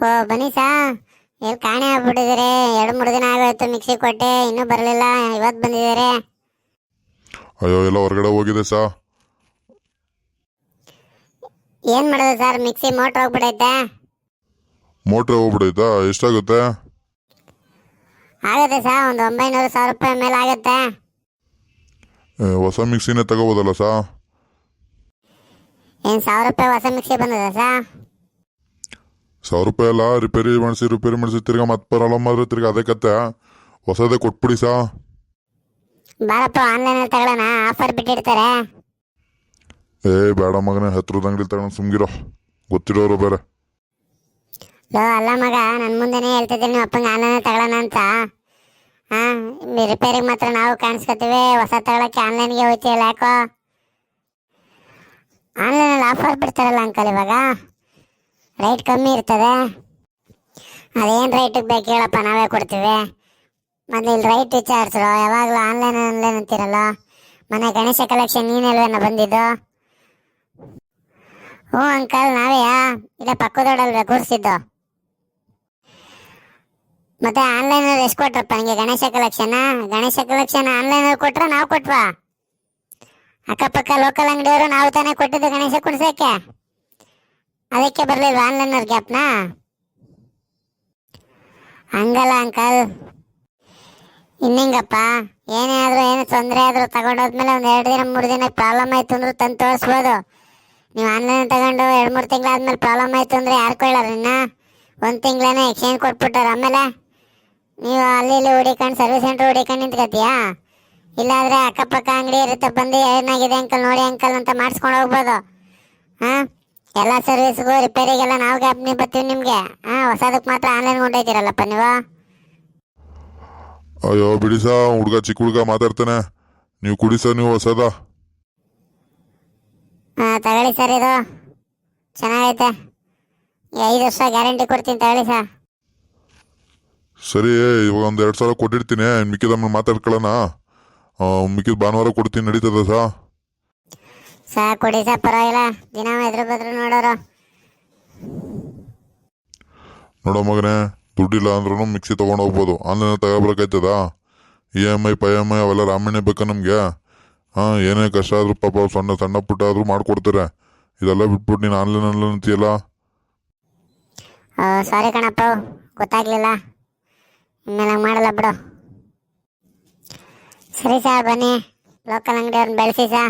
ಓ ಬನ್ನಿ ಸಾ. ಎಲ್ಲಿ ಕಾಣೆ ಆಗ್ಬಿಟ್ಟಿದ್ದೀರಿ. ಎರಡು ಮೂರು ದಿನ ಆಗೋಯ್ತು ಮಿಕ್ಸಿ ಕೊಟ್ಟೆ. ಇನ್ನೂ ಬರಲಿಲ್ಲ. ಇವತ್ತು ಬಂದಿದ್ದಾರೆ. ಅಯ್ಯೋ ಎಲ್ಲ ಹೊರಗಡೆ ಹೋಗಿದೆ ಸಾ. ಏನು ಮಾಡೋದು ಸರ್? ಮಿಕ್ಸಿ ಮೋಟ್ರ್ ಹೋಗ್ಬಿಟ್ಟೈತೆ ಮೋಟ್ರ್ ಹೋಗ್ಬಿಡೈತಾ? ಎಷ್ಟಾಗುತ್ತೆ? ಆಗುತ್ತೆ ಸಾ. ಒಂದು ಒಂಬೈನೂರು ಸಾವಿರ ರೂಪಾಯಿ ಮೇಲೆ ಆಗುತ್ತೆ. ಏ, ಹೊಸ ಮಿಕ್ಸಿನೇ ತಗೋಬೋದಲ್ಲ ಸಾ. ಏನು ಸಾವಿರ ರೂಪಾಯಿ ಹೊಸ ಮಿಕ್ಸಿ ಬಂದದ ಸಾ? ಸಾವಿರ ರೂಪಾಯಿ ಎಲ್ಲ ರಿಪೇರಿ ಮಾಡಿಸಿ ರಿಪೇರಿ ಮಾಡಿಸಿ ತಿರ್ಗಾ ಮತ್ತೆ ಪ್ರಾಬ್ಲಮ್ ಮಾತ್ರ ತಿರ್ಗಾ ಅದೇ ಕತ್ತೆ ಹೊಸದೇ ಕೊಟ್ಬಿಡಿ ಸಾ. ಬಾರಪ್ಪ ಆನ್ಲೈನಲ್ಲಿ ತಗೊಳ್ಳೋಣ ಆಫರ್ ಬಿಟ್ಟಿರ್ತಾರೆ. ಏ ಬೇಡ ಮಗನೇ ಹತ್ರದ ಅಂಗಡಿ ತಗೊಂಡು ಸುಮ್ಗಿರೋ. ಗೊತ್ತಿರೋರು ಬೇರೆ. ಲೋ ಅಲ್ಲ ಮಗ ನನ್ನ ಮುಂದೆನೇ ಹೇಳ್ತಿದ್ದೀನಿ ನೀವು ಅಪ್ಪಂಗೆ ಆನ್ಲೈನ್ ತಗೊಳ್ಳೋಣ ಅಂತ. ಹಾಂ ರಿಪೇರಿಗೆ ಮಾತ್ರ ನಾವು ಕಾಣಿಸ್ಕೊತೀವಿ ಹೊಸ ತಗೊಳಕ್ಕೆ ಆನ್ಲೈನ್ಗೆ ಹೋಗ್ತೀಯಲ್ಲ ಯಾಕೋ. ಆನ್ಲೈನಲ್ಲಿ ಆಫರ್ ಬಿಡ್ತಾರಲ್ಲ ಅಂಕಲ್ ಇವಾಗ. ರೈಟ್ ಕಮ್ಮಿ ಇರ್ತದೆ. ಅದೇನು ರೈಟಿಗೆ ಬೇಕು ಹೇಳಪ್ಪ, ನಾವೇ ಕೊಡ್ತೀವಿ. ಮತ್ತೆ ಇಲ್ಲಿ ರೈಟ್ ವಿಚಾರಿಸ್ರು, ಯಾವಾಗಲೂ ಆನ್ಲೈನ್ ಆನ್ಲೈನ್ ಅಂತೀರಲ್ಲ. ಮನೆ ಗಣೇಶ ಕಲೆಕ್ಷನ್ ನೀನೆಲ್ವೇನ ಬಂದಿದ್ದು. ಹ್ಞೂ ಅಂಕಲ್ ನಾವೇಯಾ ಇಲ್ಲ ಪಕ್ಕದೋಡಲ್ವೇ ಕೂರಿಸಿದ್ದು. ಮತ್ತೆ ಆನ್ಲೈನಲ್ಲಿ ಎಷ್ಟು ಕೊಟ್ರಪ್ಪ ನಿಮಗೆ ಗಣೇಶ ಕಲೆಕ್ಷನ್ ಗಣೇಶ ಕಲೆಕ್ಷನ್ ಆನ್ಲೈನಲ್ಲಿ ಕೊಟ್ರ ನಾವು ಕೊಟ್ವಾ? ಅಕ್ಕಪಕ್ಕ ಲೋಕಲ್ ಅಂಗಡಿಯವರು ನಾವು ತಾನೇ ಕೊಟ್ಟಿದ್ದು ಗಣೇಶ ಕುಡ್ಸಕ್ಕೆ ಅದಕ್ಕೆ ಬರಲಿಲ್ವ ಆನ್ಲೈನರ್ ಗ್ಯಾಪ್ನ? ಹಂಗಲ್ಲ ಅಂಕಲ್. ಇನ್ನಿಂಗಪ್ಪ? ಏನೇ ಆದರೂ ಏನು ತೊಂದರೆ ಆದರೂ ತಗೊಂಡೋದ್ಮೇಲೆ ಒಂದು ಎರಡು ದಿನ, ಮೂರು ದಿನ ಪ್ರಾಬ್ಲಮ್ ಆಯ್ತು ಅಂದ್ರೆ ತಂದು ತೋರಿಸ್ಬೋದು. ನೀವು ಆನ್ಲೈನ್ ತಗೊಂಡು ಎರಡು ಮೂರು ತಿಂಗಳಾದ್ಮೇಲೆ ಪ್ರಾಬ್ಲಮ್ ಆಯಿತು ಅಂದರೆ ಯಾರು ಕೇಳೋರು ಇನ್ನ? ಒಂದು ತಿಂಗಳೇನೆ ಎಕ್ಸ್ಚೇಂಜ್ ಕೊಟ್ಬಿಟ್ಟಾರ ಆಮೇಲೆ? ನೀವು ಅಲ್ಲಿ ಇಲ್ಲಿ ಹುಡಿಕೊಂಡು ಸರ್ವಿಸ್ ಸೆಂಟ್ರ್ ಹುಡಿಕೊಂಡು ನಿಂತ್ಕತ್ತೀಯಾ? ಇಲ್ಲಾಂದರೆ ಅಕ್ಕಪಕ್ಕ ಅಂಗಡಿ ಇರುತ್ತೆ ಬಂದು ಏನಾಗಿದೆ ಅಂಕಲ್, ನೋಡಿ ಅಂಕಲ್ ಅಂತ ಮಾಡಿಸ್ಕೊಂಡು ಹೋಗ್ಬೋದು. ಹಾಂ? ಎಲ್ಲ ಸರ್ವಿಸ್ಗೂ ರಿಪೇರಿಗೆಲ್ಲ ನಾವು ಕಂಪ್ನಿ ಬರ್ತೀವಿ ನಿಮಗೆ. ಹಾಂ ಹೊಸದಕ್ಕೆ ಮಾತ್ರ ಆನ್ಲೈನ್ ಕೊಂಡೋಯ್ತೀರಲ್ಲಪ್ಪ ನೀವು? ಅಯ್ಯೋ ಬಿಡಿ ಸಾ ಹುಡುಗ ಚಿಕ್ಕ ಹುಡುಗ ಮಾತಾಡ್ತಾನೆ. ನೀವು ಕುಡಿ ಸರ್ ನೀವು ಹೊಸದ. ಹಾಂ ತಗೊಳ್ಳಿ ಸರ್ ಇದು. ಚೆನ್ನಾಗೈತೆ. ಐದು ವರ್ಷ ಗ್ಯಾರಂಟಿ ಕೊಡ್ತೀನಿ ತಗೊಳ್ಳಿ ಸರ್ ಸರಿ ಇವಾಗ ಒಂದು ಎರಡು ಸಾವಿರ ಕೊಟ್ಟಿರ್ತೀನಿ. ಮಿಕ್ಕಿದ ಮಾತಾಡ್ಕೊಳ್ಳೋಣ. ಮಿಕ್ಕಿದ ಭಾನುವಾರ ಕೊಡ್ತೀನಿ ನಡೀತದ ಸಾ? ಸಾ ಕೊಡಿ ಸಾ ಪರವಾಗಿಲ್ಲ. ದಿನ ಎದುರು ಬದ್ರು ನೋಡೋರು. ನೋಡೋ ಮಗನೇ ದುಡ್ಡಿಲ್ಲ ಅಂದ್ರೂ ಮಿಕ್ಸಿ ತೊಗೊಂಡು ಹೋಗ್ಬೋದು. ಆನ್ಲೈನ್ ತಗೋಬರಕಾಯ್ತದ ಇ ಎಂ ಐ ಪೈ ಎಂ ಐ ಅವೆಲ್ಲ ರಾಮಣ್ಣ ಬೇಕಾ ನಮಗೆ? ಹಾಂ ಏನೇ ಕಷ್ಟ ಆದರೂ ಪಾಪ ಸಣ್ಣ ಸಣ್ಣ ಪುಟ್ಟ ಆದರೂ ಮಾಡ್ಕೊಡ್ತಾರೆ. ಇದೆಲ್ಲ ಬಿಟ್ಬಿಟ್ಟು ನೀನು ಆನ್ಲೈನಲ್ಲಿ ಅಂತೀಯಲ್ಲ ಸಾರಿ ಕಣಪ್ಪ ಗೊತ್ತಾಗ್ಲಿಲ್ಲ. ಇನ್ಮೇಲೆ ಮಾಡಲ್ಲ ಬಿಡು. ಸರಿ ಸರ್ ಬನ್ನಿ. ಲೋಕಲ್ ಅಂಗಡಿಯವ್ರನ್ನ ಬೆಳೆಸಿ ಸಾ.